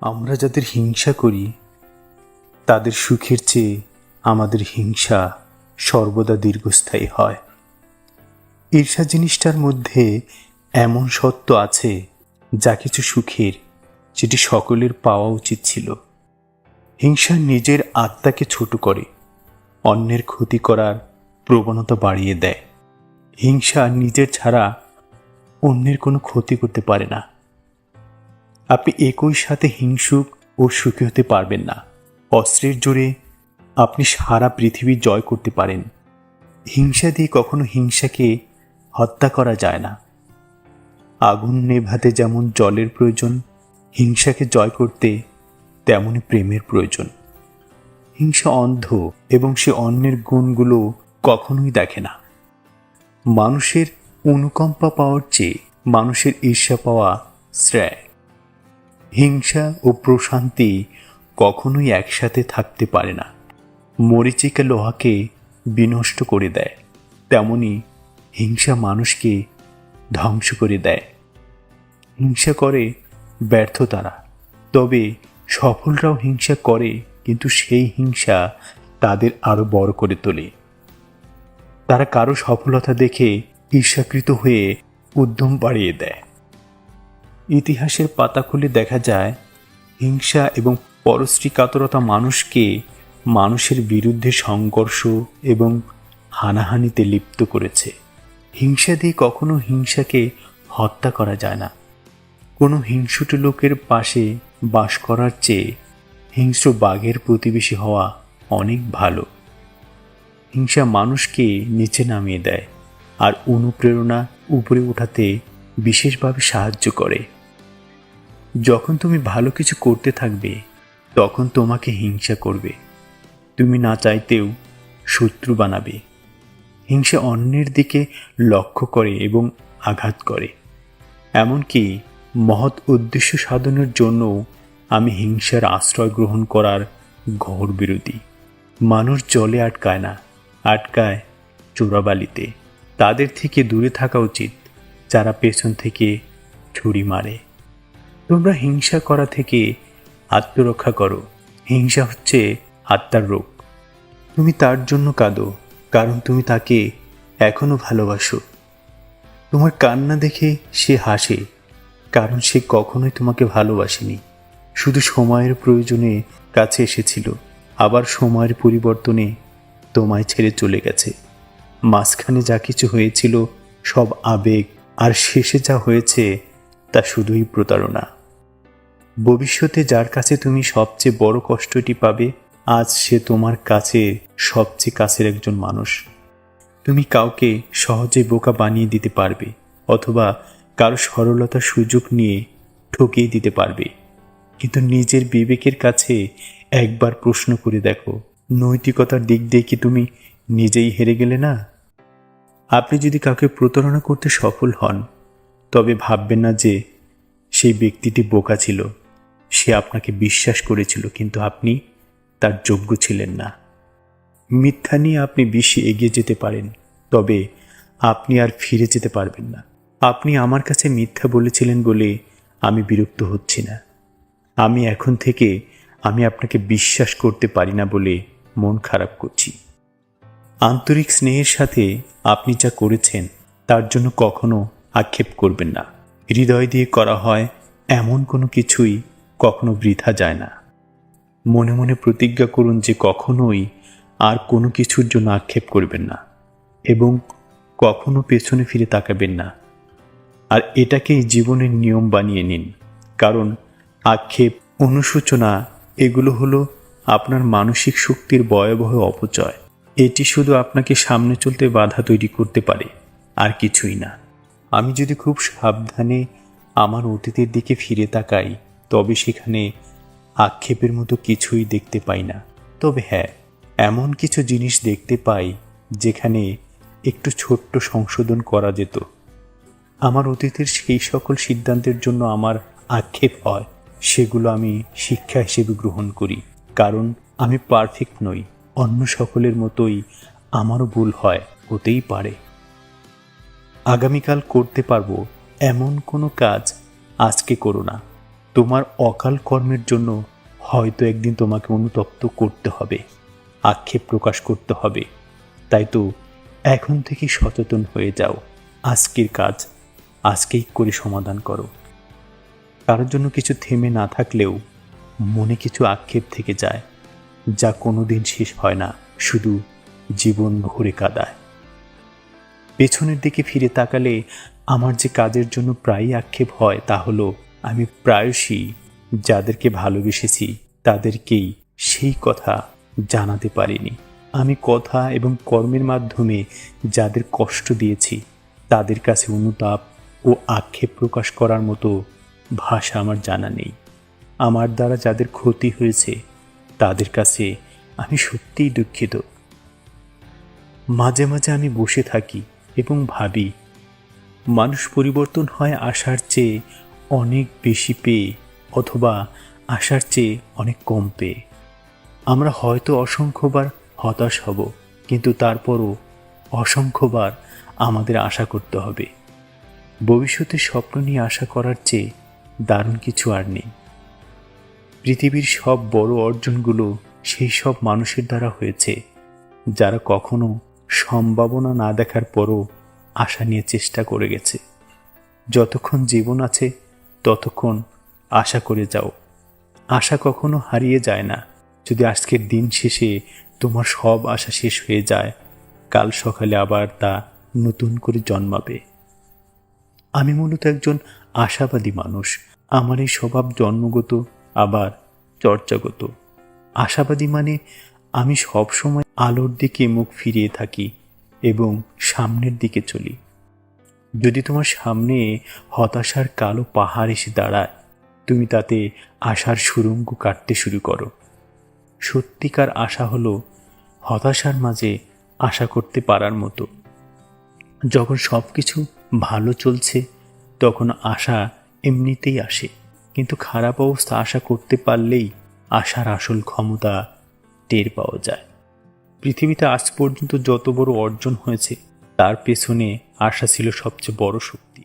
আমরা যাদের হিংসা করি, তাদের সুখের চেয়ে আমাদের হিংসা সর্বদা দীর্ঘস্থায়ী হয়। ঈর্ষা জিনিসটার মধ্যে এমন সত্য আছে, যা কিছু সুখের, যেটি সকলের পাওয়া উচিত ছিল। হিংসা নিজের আত্মাকে ছোট করে, অন্যের ক্ষতি করার প্রবণতা বাড়িয়ে দেয়। হিংসা নিজের ছাড়া অন্যের কোনো ক্ষতি করতে পারে না। আপনি একই সাথে হিংসুক ও সুখী হতে পারবেন না। অস্ত্রের জোরে আপনি সারা পৃথিবী জয় করতে পারেন। হিংসা দিয়ে কখনো হিংসাকে হত্যা করা যায় না। আগুন নেভাতে যেমন জলের প্রয়োজন, হিংসাকে জয় করতে তেমনই প্রেমের প্রয়োজন। হিংসা অন্ধ এবং সে অন্যের গুণগুলো কখনোই দেখে না। মানুষের অনুকম্পা পাওয়ার চেয়ে মানুষের ঈর্ষা পাওয়া শ্রেয়। হিংসা ও প্রশান্তি কখনোই একসাথে থাকতে পারে না। মরিচিকা লোহাকে বিনষ্ট করে দেয়, তেমনি হিংসা মানুষকে ধ্বংস করে দেয়। হিংসা করে ব্যর্থতারা, তবে সফলরাও হিংসা করে, কিন্তু সেই হিংসা তাদের আরও বড় করে তোলে। তারা কারও সফলতা দেখে ঈর্ষাকৃত হয়ে উদ্যম বাড়িয়ে দেয়। ইতিহাসের পাতা খুলে দেখা যায়, হিংসা এবং পরশ্রী কাতরতা মানুষকে মানুষের বিরুদ্ধে সংঘর্ষ এবং হানাহানিতে লিপ্ত করেছে। হিংসা দিয়ে কখনো হিংসাকে হত্যা করা যায় না। কোনো হিংসুট লোকের পাশে বাস করার চেয়ে হিংস্র বাঘের প্রতিবেশী হওয়া অনেক ভালো। হিংসা মানুষকে নিচে নামিয়ে দেয় আর অনুপ্রেরণা উপরে ওঠাতে বিশেষভাবে সাহায্য করে। যখন তুমি ভালো কিছু করতে থাকবে, তখন তোমাকে হিংসা করবে। তুমি না চাইতেও শত্রু বানাবে। হিংসা অন্যের দিকে লক্ষ্য করে এবং আঘাত করে। এমনকি মহৎ উদ্দেশ্য সাধনের জন্য আমি হিংসার আশ্রয় গ্রহণ করার ঘোর বিরোধী। মানুষ জলে আটকায় না, আটকায় চোরাবালিতে। তাদের থেকে দূরে থাকা উচিত, যারা পেছন থেকে ছুরি মারে। তোমরা হিংসা করা থেকে আত্মরক্ষা করো। হিংসা হচ্ছে আত্মার রোগ। তুমি তার জন্য কাঁদো, কারণ তুমি তাকে এখনও ভালোবাসো। তোমার কান্না দেখে সে হাসে, কারণ সে কখনোই তোমাকে ভালোবাসেনি। শুধু সময়ের প্রয়োজনে কাছে এসেছিল, আবার সময়ের পরিবর্তনে তোমায় ছেড়ে চলে গেছে। মাঝখানে যা কিছু হয়েছিল সব আবেগ, আর শেষে যা হয়েছে তা শুধুই প্রতারণা। ভবিষ্যতে যার কাছে তুমি সবচেয়ে বড় কষ্টটি পাবে, আজ সে তোমার কাছে সবচেয়ে কাছের একজন মানুষ। তুমি কাউকে সহজে বোকা বানিয়ে দিতে পারবে, অথবা কারও সরলতার সুযোগ নিয়ে ঠকিয়ে দিতে পারবে। কিন্তু নিজের বিবেকের কাছে একবার প্রশ্ন করে দেখো, নৈতিকতার দিক দিয়ে কি তুমি নিজেই হেরে গেলে না? আপনি যদি কাউকে প্রতারণা করতে সফল হন, তবে ভাববেন না যে সেই ব্যক্তিটি বোকা ছিল। সে আপনাকে বিশ্বাস করেছিল, কিন্তু আপনি তার যোগ্য ছিলেন না। মিথ্যা নিয়ে আপনি বেশি এগিয়ে যেতে পারেন, তবে আপনি আর ফিরে যেতে পারবেন না। আপনি আমার কাছে মিথ্যা বলেছিলেন বলে আমি বিরক্ত হচ্ছি না। আমি এখন থেকে আমি আপনাকে বিশ্বাস করতে পারি না বলে মন খারাপ করছি। আন্তরিক স্নেহের সাথে আপনি যা করেছেন, তার জন্য কখনো আক্ষেপ করবেন না। হৃদয় দিয়ে করা হয় এমন কোনো কিছুই কখনো বৃথা যায় না। মনে মনে প্রতিজ্ঞা করুন যে কখনোই আর কোনো কিছুর জন্য আক্ষেপ করবেন না এবং কখনো পেছনে ফিরে তাকাবেন না। আর এটাকেই জীবনের নিয়ম বানিয়ে নিন। কারণ আক্ষেপ, অনুশোচনা, এগুলো হলো আপনার মানসিক শক্তির ভয়াবহ অপচয়। এটি শুধু আপনাকে সামনে চলতে বাধা তৈরি করতে পারে, আর কিছুই না। আমি যদি খুব সাবধানে আমার অতীতের দিকে ফিরে তাকাই তবে সেখানে আক্ষেপের মতো কিছুই দেখতে পাই না। তবে হ্যাঁ এমন কিছু জিনিস দেখতে পাই যেখানে একটু ছোট্ট সংশোধন করা যেত। আমার অতীতের সেই সকল সিদ্ধান্তের জন্য আমার আক্ষেপ হয়, সেগুলো আমি শিক্ষা হিসেবে গ্রহণ করি। কারণ আমি পারফেক্ট নই, অন্য সকলের মতোই আমারও ভুল হয়, হতেই পারে। আগামীকাল করতে পারব, এমন কোনো কাজ আজকে করো না। তোমার অকাল কর্মের জন্য হয়তো একদিন তোমাকে অনুতপ্ত করতে হবে, আক্ষেপ প্রকাশ করতে হবে। তাই তো এখন থেকে সচেতন হয়ে যাও। আজকের কাজ আজকেই করে সমাধান করো। কারোর জন্য কিছু থেমে না থাকলেও মনে কিছু আক্ষেপ থেকে যায়, যা কোনোদিন শেষ হয় না, শুধু জীবন ভরে কাদায়। পেছনের দিকে ফিরে তাকালে আমার যে কাজের জন্য প্রায়ই আক্ষেপ হয় তা হলো আমি প্রায়শই যাদেরকে ভালোবেসেছি তাদেরকেই সেই কথা জানাতে পারিনি। আমি কথা এবং কর্মের মাধ্যমে যাদের কষ্ট দিয়েছি, তাদের কাছে অনুতাপ ও আক্ষেপ প্রকাশ করার মতো ভাষা আমার জানা নেই। আমার দ্বারা যাদের ক্ষতি হয়েছে, তাদের কাছে আমি সত্যিই দুঃখিত। মাঝে মাঝে আমি বসে থাকি এবং ভাবি, মানুষ পরিবর্তন হয় আশার চেয়ে অনেক বেশি পেয়ে অথবা আশার চেয়ে অনেক কম পেয়ে। আমরা হয়তো অসংখ্যবার হতাশ হব, কিন্তু তারপরও অসংখ্যবার আমাদের আশা করতে হবে। ভবিষ্যতের স্বপ্ন নিয়ে আশা করার চেয়ে দারুণ কিছু আর নেই। পৃথিবীর সব বড় অর্জনগুলো সেই সব মানুষের দ্বারা হয়েছে, যারা কখনো সম্ভাবনা না দেখার পরও আশা নিয়ে চেষ্টা করে গেছে। যতক্ষণ জীবন আছে ততক্ষণ আশা করে যাও। আশা কখনো হারিয়ে যায় না। যদি আজকের দিন শেষে তোমার সব আশা শেষ হয়ে যায়, কাল সকালে আবার তা নতুন করে জন্মাবে। আমি মূলত একজন আশাবাদী মানুষ। আমার এই স্বভাব জন্মগত, আবার চর্চাগত। আশাবাদী মানে আমি সবসময় আলোর দিকে মুখ ফিরিয়ে থাকি এবং সামনের দিকে চলি। যদি তোমার সামনে হতাশার কালো পাহাড় এসে দাঁড়ায়, তুমি তাতে আশার সুরঙ্গ কাটতে শুরু করো। সত্যিকার আশা হলো হতাশার মাঝে আশা করতে পারার মতো। যখন সব কিছু ভালো চলছে, তখন আশা এমনিতেই আসে। কিন্তু খারাপ অবস্থা আশা করতে পারলেই আশার আসল ক্ষমতা টের পাওয়া যায়। পৃথিবীতে আজ পর্যন্ত যত বড় অর্জন হয়েছে তার পেছনে আশা ছিল সবচেয়ে বড় শক্তি।